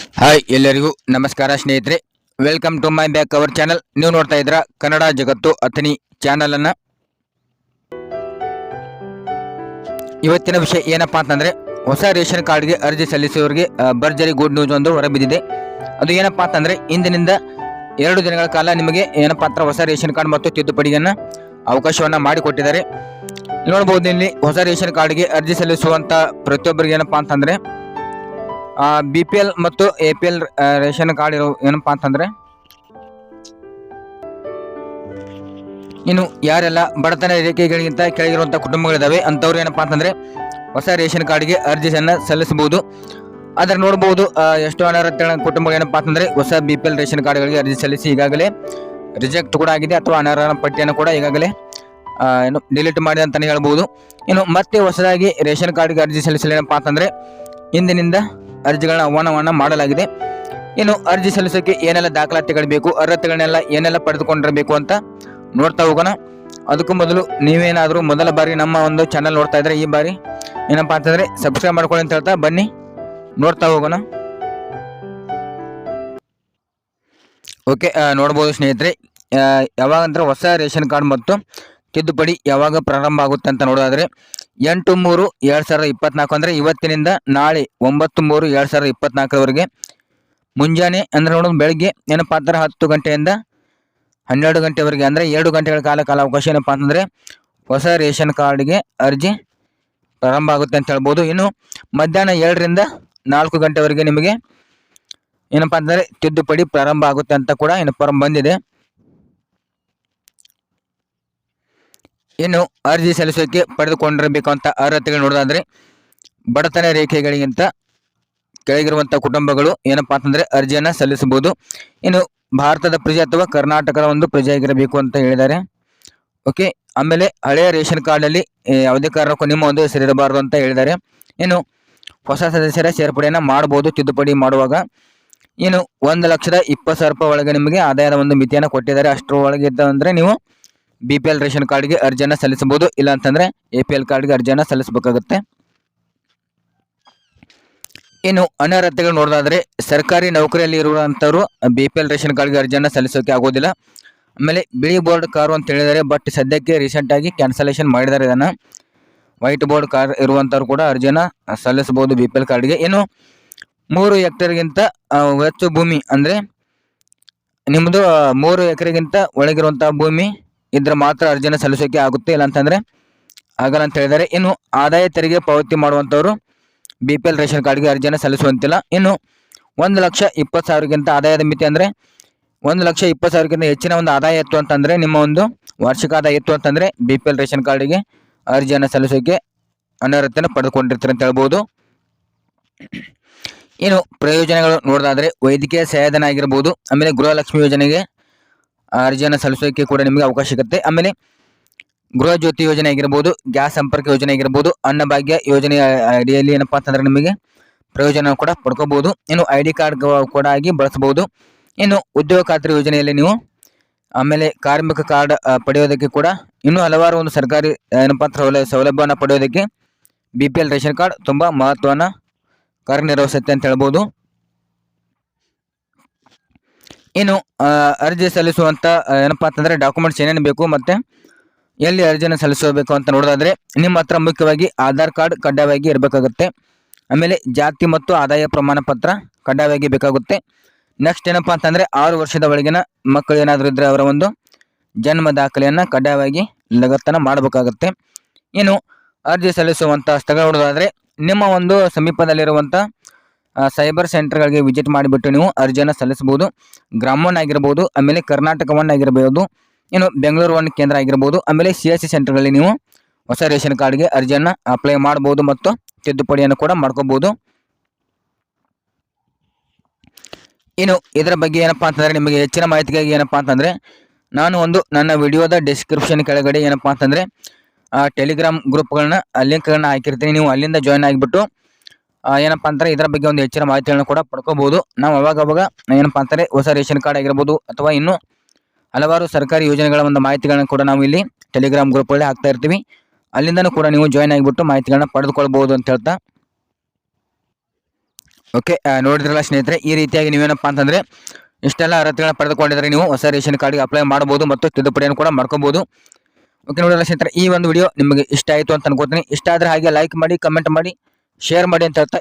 Hi, ಎಲ್ಲರಿಗೂ ನಮಸ್ಕಾರ ಸ್ನೇಹಿತರೆ. Welcome to my back our channel ನೀವು ನೋಡ್ತಾ ಇದ್ರ ಕನ್ನಡ ಜಗತ್ತು ಅಥನಿ ಚಾನಲ್ ಅನ್ನ. ಇವತ್ತಿನ ವಿಷಯ ಏನಪ್ಪಾ ಅಂತಂದ್ರೆ, ಹೊಸ ರೇಷನ್ ಕಾರ್ಡ್ಗೆ ಅರ್ಜಿ ಸಲ್ಲಿಸುವವರಿಗೆ ಭರ್ಜರಿ ಗುಡ್ ನ್ಯೂಸ್ ಒಂದು ಹೊರಬಿದ್ದಿದೆ. ಅದು ಏನಪ್ಪಾ ಅಂತಂದ್ರೆ, ಇಂದಿನಿಂದ ಎರಡು ದಿನಗಳ ಕಾಲ ನಿಮಗೆ ಏನಪ್ಪಾ ಅಂತ ಹೊಸ ರೇಷನ್ ಕಾರ್ಡ್ ಮತ್ತು ತಿದ್ದುಪಡಿಯನ್ನ ಅವಕಾಶವನ್ನ ಮಾಡಿಕೊಟ್ಟಿದ್ದಾರೆ. ನೋಡಬಹುದು ಇಲ್ಲಿ, ಹೊಸ ರೇಷನ್ ಕಾರ್ಡ್ಗೆ ಅರ್ಜಿ ಸಲ್ಲಿಸುವಂತ ಪ್ರತಿಯೊಬ್ಬರಿಗೆ ಏನಪ್ಪಾ ಅಂತಂದ್ರೆ ಬಿ ಪಿ ಎಲ್ ಮತ್ತು A P L ration card ಇರೋ ಏನಪ್ಪಾ ಅಂತಂದ್ರೆ, ಇನ್ನು ಯಾರೆಲ್ಲ ಬಡತನ ರೇಖೆಗಳಿಗಿಂತ ಕೆಳಗಿರುವಂಥ ಕುಟುಂಬಗಳಿದಾವೆ ಅಂಥವ್ರು ಏನಪ್ಪಾ ಅಂತಂದ್ರೆ, ಹೊಸ ರೇಷನ್ ಕಾರ್ಡ್ಗೆ ಅರ್ಜಿಯನ್ನು ಸಲ್ಲಿಸಬಹುದು. ಅದರ ನೋಡಬಹುದು ಎಷ್ಟು ಅನರ್ಹತೆಗಳ ಕುಟುಂಬಗಳು ಏನಪ್ಪಾ ಅಂತಂದ್ರೆ, ಹೊಸ ಬಿ ಪಿ ಎಲ್ ರೇಷನ್ ಕಾರ್ಡ್ಗಳಿಗೆ ಅರ್ಜಿ ಸಲ್ಲಿಸಿ ಈಗಾಗಲೇ ರಿಜೆಕ್ಟ್ ಕೂಡ ಆಗಿದೆ, ಅಥವಾ ಅನರ್ಹ ಪಟ್ಟಿಯನ್ನು ಕೂಡ ಈಗಾಗಲೇ ಏನು ಡಿಲೀಟ್ ಮಾಡಿದೆ ಅಂತಾನೆ ಹೇಳ್ಬೋದು. ಇನ್ನು ಮತ್ತೆ ಹೊಸದಾಗಿ ರೇಷನ್ ಕಾರ್ಡ್ಗೆ ಅರ್ಜಿ ಸಲ್ಲಿಸಲು ಏನಪ್ಪಾ ಅಂತಂದ್ರೆ, ಇಂದಿನಿಂದ ಅರ್ಜಿಗಳನ್ನ ಆಹ್ವಾನವನ್ನ ಮಾಡಲಾಗಿದೆ. ಇನ್ನು ಅರ್ಜಿ ಸಲ್ಲಿಸೋಕೆ ಏನೆಲ್ಲ ದಾಖಲಾತಿಗಳು ಬೇಕು, ಅರ್ಹತೆಗಳನ್ನೆಲ್ಲ ಏನೆಲ್ಲ ಪಡೆದುಕೊಂಡಿರಬೇಕು ಅಂತ ನೋಡ್ತಾ ಹೋಗೋಣ. ಅದಕ್ಕೂ ಮೊದಲು ನೀವೇನಾದರೂ ಮೊದಲ ಬಾರಿ ನಮ್ಮ ಒಂದು ಚಾನಲ್ ನೋಡ್ತಾ ಇದ್ರೆ ಈ ಬಾರಿ ಏನಪ್ಪಾ ಅಂತಂದರೆ ಸಬ್ಸ್ಕ್ರೈಬ್ ಮಾಡ್ಕೊಳ್ಳಿ ಅಂತ ಹೇಳ್ತಾ ಬನ್ನಿ. ನೋಡ್ತಾ ಹೋಗೋಣ. ಓಕೆ ನೋಡ್ಬೋದು ಸ್ನೇಹಿತರೆ. ಯಾವಾಗ ಹೊಸ ರೇಷನ್ ಕಾರ್ಡ್ ಮತ್ತು ತಿದ್ದುಪಡಿ ಯಾವಾಗ ಪ್ರಾರಂಭ ಆಗುತ್ತೆ ಅಂತ ನೋಡೋದಾದ್ರೆ ಎಂಟು ಮೂರು ಎರಡು ಸಾವಿರದ ಇಪ್ಪತ್ನಾಲ್ಕು ಅಂದರೆ ಇವತ್ತಿನಿಂದ ನಾಳೆ ಒಂಬತ್ತು ಮೂರು ಎರಡು ಸಾವಿರದ ಇಪ್ಪತ್ನಾಲ್ಕರವರೆಗೆ ಮುಂಜಾನೆ ಅಂದರೆ ನೋಡೋದು ಬೆಳಗ್ಗೆ ಏನಪ್ಪಾ ಅಂತಾರೆ ಹತ್ತು ಗಂಟೆಯಿಂದ ಹನ್ನೆರಡು ಗಂಟೆವರೆಗೆ ಅಂದರೆ ಎರಡು ಗಂಟೆಗಳ ಕಾಲ ಕಾಲಾವಕಾಶ ಏನಪ್ಪ ಅಂತಂದರೆ ಹೊಸ ರೇಷನ್ ಕಾರ್ಡ್ಗೆ ಅರ್ಜಿ ಪ್ರಾರಂಭ ಆಗುತ್ತೆ ಅಂತ ಹೇಳ್ಬೋದು. ಇನ್ನು ಮಧ್ಯಾಹ್ನ ಏಳರಿಂದ ನಾಲ್ಕು ಗಂಟೆವರೆಗೆ ನಿಮಗೆ ಏನಪ್ಪಾ ಅಂತಂದರೆ ತಿದ್ದುಪಡಿ ಪ್ರಾರಂಭ ಆಗುತ್ತೆ ಅಂತ ಕೂಡ ಏನಪ್ಪ ಬಂದಿದೆ. ಇನ್ನು ಅರ್ಜಿ ಸಲ್ಲಿಸೋಕೆ ಪಡೆದುಕೊಂಡಿರಬೇಕಂತ ಅರ್ಹತೆಗಳು ನೋಡೋದಾದರೆ ಬಡತನ ರೇಖೆಗಳಿಗಿಂತ ಕೆಳಗಿರುವಂಥ ಕುಟುಂಬಗಳು ಏನಪ್ಪಾ ಅಂತಂದ್ರೆ ಅರ್ಜಿಯನ್ನು ಸಲ್ಲಿಸಬಹುದು. ಇನ್ನು ಭಾರತದ ಪ್ರಜೆ ಅಥವಾ ಕರ್ನಾಟಕದ ಒಂದು ಪ್ರಜೆಯಾಗಿರಬೇಕು ಅಂತ ಹೇಳಿದ್ದಾರೆ. ಓಕೆ, ಆಮೇಲೆ ಹಳೆಯ ರೇಷನ್ ಕಾರ್ಡಲ್ಲಿ ಯಾವುದೇ ಕಾರಣಕ್ಕೂ ನಿಮ್ಮ ಒಂದು ಹೆಸರಿರಬಾರದು ಅಂತ ಹೇಳಿದ್ದಾರೆ. ಇನ್ನು ಹೊಸ ಸದಸ್ಯರ ಸೇರ್ಪಡೆಯನ್ನ ಮಾಡಬಹುದು, ತಿದ್ದುಪಡಿ ಮಾಡುವಾಗ. ಇನ್ನು ಒಂದು ಲಕ್ಷದ ಇಪ್ಪತ್ತು ಸಾವಿರ ರೂಪಾಯಿ ಒಳಗೆ ನಿಮಗೆ ಆದಾಯದ ಒಂದು ಮಿತಿಯನ್ನು ಕೊಟ್ಟಿದ್ದಾರೆ. ಅಷ್ಟರ ಒಳಗೆ ಇದ್ದ ಅಂದ್ರೆ ನೀವು ಬಿ ಪಿ ಎಲ್ ರೇಷನ್ ಕಾರ್ಡ್ಗೆ ಅರ್ಜಿಯನ್ನು ಸಲ್ಲಿಸಬಹುದು. ಇಲ್ಲ ಅಂತಂದ್ರೆ ಎ ಪಿ ಎಲ್ ಕಾರ್ಡ್ಗೆ ಅರ್ಜಿಯನ್ನು ಸಲ್ಲಿಸಬೇಕಾಗುತ್ತೆ. ಇನ್ನು ಅನರ್ಹತೆಗಳು ನೋಡೋದಾದ್ರೆ ಸರ್ಕಾರಿ ನೌಕರಿಯಲ್ಲಿ ಇರುವಂಥವ್ರು ಬಿ ಪಿ ಎಲ್ ರೇಷನ್ ಕಾರ್ಡ್ಗೆ ಅರ್ಜಿಯನ್ನು ಸಲ್ಲಿಸೋಕೆ ಆಗೋದಿಲ್ಲ. ಆಮೇಲೆ ಬಿಳಿ ಬೋರ್ಡ್ ಕಾರು ಅಂತ ಹೇಳಿದರೆ ಬಟ್ ಸದ್ಯಕ್ಕೆ ರೀಸೆಂಟ್ ಆಗಿ ಕ್ಯಾನ್ಸಲೇಷನ್ ಮಾಡಿದ್ದಾರೆ ಇದನ್ನು. ವೈಟ್ ಬೋರ್ಡ್ ಕಾರ್ ಇರುವಂಥವ್ರು ಕೂಡ ಅರ್ಜಿಯನ್ನು ಸಲ್ಲಿಸಬಹುದು ಬಿ ಪಿ ಎಲ್ ಕಾರ್ಡ್ಗೆ. ಇನ್ನು ಮೂರು ಹೆಕ್ಟೇರ್ಗಿಂತ ಹೆಚ್ಚು ಭೂಮಿ ಅಂದರೆ ನಿಮ್ಮದು ಮೂರು ಎಕರೆಗಿಂತ ಒಳಗಿರುವಂಥ ಭೂಮಿ ಇದ್ರೆ ಮಾತ್ರ ಅರ್ಜಿಯನ್ನು ಸಲ್ಲಿಸೋಕೆ ಆಗುತ್ತೆ ಇಲ್ಲ ಅಂತಂದ್ರೆ ಆಗಲ್ಲ ಅಂತ ಹೇಳಿದ್ದಾರೆ. ಇನ್ನು ಆದಾಯ ತೆರಿಗೆ ಪಾವತಿ ಮಾಡುವಂಥವರು ಬಿ ಪಿ ಎಲ್ ರೇಷನ್ ಕಾರ್ಡ್ಗೆ ಅರ್ಜಿಯನ್ನು ಸಲ್ಲಿಸುವಂತಿಲ್ಲ. ಇನ್ನು ಒಂದು ಲಕ್ಷ ಇಪ್ಪತ್ತು ಸಾವಿರಕ್ಕಿಂತ ಆದಾಯದ ಮಿತಿ ಅಂದರೆ ಒಂದು ಲಕ್ಷ ಇಪ್ಪತ್ತು ಸಾವಿರಕ್ಕಿಂತ ಹೆಚ್ಚಿನ ಒಂದು ಆದಾಯ ಇತ್ತು ಅಂತಂದರೆ, ನಿಮ್ಮ ಒಂದು ವಾರ್ಷಿಕ ಆದಾಯ ಇತ್ತು ಅಂತಂದರೆ ಬಿ ಪಿ ಎಲ್ ರೇಷನ್ ಕಾರ್ಡಿಗೆ ಅರ್ಜಿಯನ್ನು ಸಲ್ಲಿಸೋಕೆ ಅನರ್ಹತೆಯನ್ನು ಪಡೆದುಕೊಂಡಿರ್ತಾರೆ ಅಂತ ಹೇಳ್ಬೋದು. ಇನ್ನು ಪ್ರಯೋಜನಗಳು ನೋಡೋದಾದರೆ ವೈದ್ಯಕೀಯ ಸಹಾಯಧನ ಆಗಿರ್ಬೋದು, ಆಮೇಲೆ ಗೃಹಲಕ್ಷ್ಮಿ ಯೋಜನೆಗೆ ಅರ್ಜಿಯನ್ನು ಸಲ್ಲಿಸೋಕೆ ಕೂಡ ನಿಮಗೆ ಅವಕಾಶ ಸಿಗುತ್ತೆ. ಆಮೇಲೆ ಗೃಹ ಜ್ಯೋತಿ ಯೋಜನೆ ಆಗಿರ್ಬೋದು, ಗ್ಯಾಸ್ ಸಂಪರ್ಕ ಯೋಜನೆ ಆಗಿರ್ಬೋದು, ಅನ್ನಭಾಗ್ಯ ಯೋಜನೆ ಅಡಿಯಲ್ಲಿ ಏನಪ್ಪಾ ಅಂತಂದರೆ ನಿಮಗೆ ಪ್ರಯೋಜನ ಕೂಡ ಪಡ್ಕೋಬೋದು. ಇನ್ನು ಐ ಡಿ ಕಾರ್ಡ್ ಕೂಡ ಆಗಿ ಬಳಸ್ಬೋದು ಇನ್ನು ಉದ್ಯೋಗ ಖಾತ್ರಿ ಯೋಜನೆಯಲ್ಲಿ ನೀವು ಆಮೇಲೆ ಕಾರ್ಮಿಕ ಕಾರ್ಡ್ ಪಡೆಯೋದಕ್ಕೆ ಕೂಡ ಇನ್ನೂ ಹಲವಾರು ಒಂದು ಸರ್ಕಾರಿ ಏನಪ್ಪಾ ಅಂತ ಸೌಲ ಸೌಲಭ್ಯವನ್ನು ಪಡೆಯೋದಕ್ಕೆ B P L ration card ತುಂಬ ಮಹತ್ವನ ಕಾರ್ಯನಿರ್ವಹಿಸುತ್ತೆ ಅಂತ ಹೇಳ್ಬೋದು. ಇನ್ನು ಅರ್ಜಿ ಸಲ್ಲಿಸುವಂಥ ಏನಪ್ಪ ಅಂತಂದ್ರೆ ಡಾಕ್ಯುಮೆಂಟ್ಸ್ ಏನೇನು ಬೇಕು ಮತ್ತು ಎಲ್ಲಿ ಅರ್ಜಿಯನ್ನು ಸಲ್ಲಿಸಬೇಕು ಅಂತ ನೋಡೋದಾದರೆ ನಿಮ್ಮ ಹತ್ರ ಮುಖ್ಯವಾಗಿ ಆಧಾರ್ ಕಾರ್ಡ್ ಕಡ್ಡಾಯವಾಗಿ ಇರಬೇಕಾಗುತ್ತೆ. ಆಮೇಲೆ ಜಾತಿ ಮತ್ತು ಆದಾಯ ಪ್ರಮಾಣ ಪತ್ರ ಕಡ್ಡಾಯವಾಗಿ ಬೇಕಾಗುತ್ತೆ. ನೆಕ್ಸ್ಟ್ ಏನಪ್ಪಾ ಅಂತಂದರೆ ಆರು ವರ್ಷದ ಒಳಗಿನ ಮಕ್ಕಳು ಏನಾದರೂ ಇದ್ದರೆ ಅವರ ಒಂದು ಜನ್ಮ ದಾಖಲೆಯನ್ನು ಕಡ್ಡಾಯವಾಗಿ ಲಗತ್ತನ ಮಾಡಬೇಕಾಗುತ್ತೆ. ಇನ್ನು ಅರ್ಜಿ ಸಲ್ಲಿಸುವಂಥ ಸ್ಥಳ ನೋಡೋದಾದರೆ ನಿಮ್ಮ ಒಂದು ಸಮೀಪದಲ್ಲಿರುವಂಥ ಸೈಬರ್ ಸೆಂಟರ್ಗಳಿಗೆ ವಿಸಿಟ್ ಮಾಡಿಬಿಟ್ಟು ನೀವು ಅರ್ಜಿಯನ್ನು ಸಲ್ಲಿಸಬಹುದು. ಗ್ರಾಮವನ್ನ ಆಗಿರ್ಬೋದು ಆಮೇಲೆ ಕರ್ನಾಟಕವನ್ನ ಆಗಿರ್ಬೋದು ಇನ್ನು ಬೆಂಗಳೂರು ಒನ್ ಕೇಂದ್ರ ಆಗಿರ್ಬೋದು, ಆಮೇಲೆ ಸಿ ಎಸ್ ಸಿ ಸೆಂಟರ್ಗಳಲ್ಲಿ ನೀವು ಹೊಸ ರೇಷನ್ ಕಾರ್ಡ್ಗೆ ಅರ್ಜಿಯನ್ನು ಅಪ್ಲೈ ಮಾಡ್ಬೋದು ಮತ್ತು ತಿದ್ದುಪಡಿಯನ್ನು ಕೂಡ ಮಾಡ್ಕೋಬೋದು. ಇನ್ನು ಇದರ ಬಗ್ಗೆ ಏನಪ್ಪಾ ಅಂತಂದ್ರೆ ನಿಮಗೆ ಹೆಚ್ಚಿನ ಮಾಹಿತಿಗಾಗಿ ಏನಪ್ಪಾ ಅಂತಂದ್ರೆ, ನಾನು ಒಂದು ನನ್ನ ವಿಡಿಯೋದ ಡಿಸ್ಕ್ರಿಪ್ಷನ್ ಕೆಳಗಡೆ ಏನಪ್ಪಾ ಅಂತಂದ್ರೆ ಟೆಲಿಗ್ರಾಮ್ ಗ್ರೂಪ್ಗಳನ್ನ ಲಿಂಕ್ಗಳನ್ನ ಹಾಕಿರ್ತೀನಿ. ನೀವು ಅಲ್ಲಿಂದ ಜಾಯ್ನ್ ಆಗಿಬಿಟ್ಟು ಏನಪ್ಪಾ ಅಂತಾರೆ ಇದರ ಬಗ್ಗೆ ಒಂದು ಹೆಚ್ಚಿನ ಮಾಹಿತಿಗಳನ್ನು ಕೂಡ ಪಡ್ಕೋಬಹುದು. ನಾವು ಅವಾಗ ಅವಾಗ ಏನಪ್ಪಾ ಅಂತಾರೆ ಹೊಸ ರೇಷನ್ ಕಾರ್ಡ್ ಆಗಿರ್ಬೋದು ಅಥವಾ ಇನ್ನು ಹಲವಾರು ಸರ್ಕಾರಿ ಯೋಜನೆಗಳ ಒಂದು ಮಾಹಿತಿಗಳನ್ನ ಕೂಡ ನಾವು ಇಲ್ಲಿ ಟೆಲಿಗ್ರಾಮ್ ಗ್ರೂಪಲ್ಲಿ ಹಾಕ್ತಾ ಇರ್ತೀವಿ. ಅಲ್ಲಿಂದನೂ ಕೂಡ ನೀವು ಜಾಯ್ನ್ ಆಗಿಬಿಟ್ಟು ಮಾಹಿತಿಗಳನ್ನ ಪಡೆದುಕೊಳ್ಬಹುದು ಅಂತ ಹೇಳ್ತಾ. ಓಕೆ ನೋಡಿದ್ರಲ್ಲ ಸ್ನೇಹಿತರೆ, ಈ ರೀತಿಯಾಗಿ ನೀವೇನಪ್ಪಾ ಅಂತಂದ್ರೆ ಇಷ್ಟೆಲ್ಲ ಅರ್ಹತೆಗಳನ್ನ ಪಡೆದುಕೊಂಡಿದ್ರೆ ನೀವು ಹೊಸ ರೇಷನ್ ಕಾರ್ಡ್ಗೆ ಅಪ್ಲೈ ಮಾಡಬಹುದು ಮತ್ತು ತಿದ್ದುಪಡಿಯನ್ನು ಕೂಡ ಮಾಡ್ಕೋಬಹುದು. ಓಕೆ ನೋಡಿದ್ರೆ ಸ್ನೇಹಿತರೆ, ಈ ಒಂದು ವಿಡಿಯೋ ನಿಮಗೆ ಇಷ್ಟ ಆಯಿತು ಅಂತ ಅನ್ಕೋತೀನಿ. ಇಷ್ಟ ಆದರೆ ಹಾಗೆ ಲೈಕ್ ಮಾಡಿ ಕಮೆಂಟ್ ಮಾಡಿ. ಶೇರ್ ಮಾಡಿ ಅಂತ ಹೇಳ್ತಾ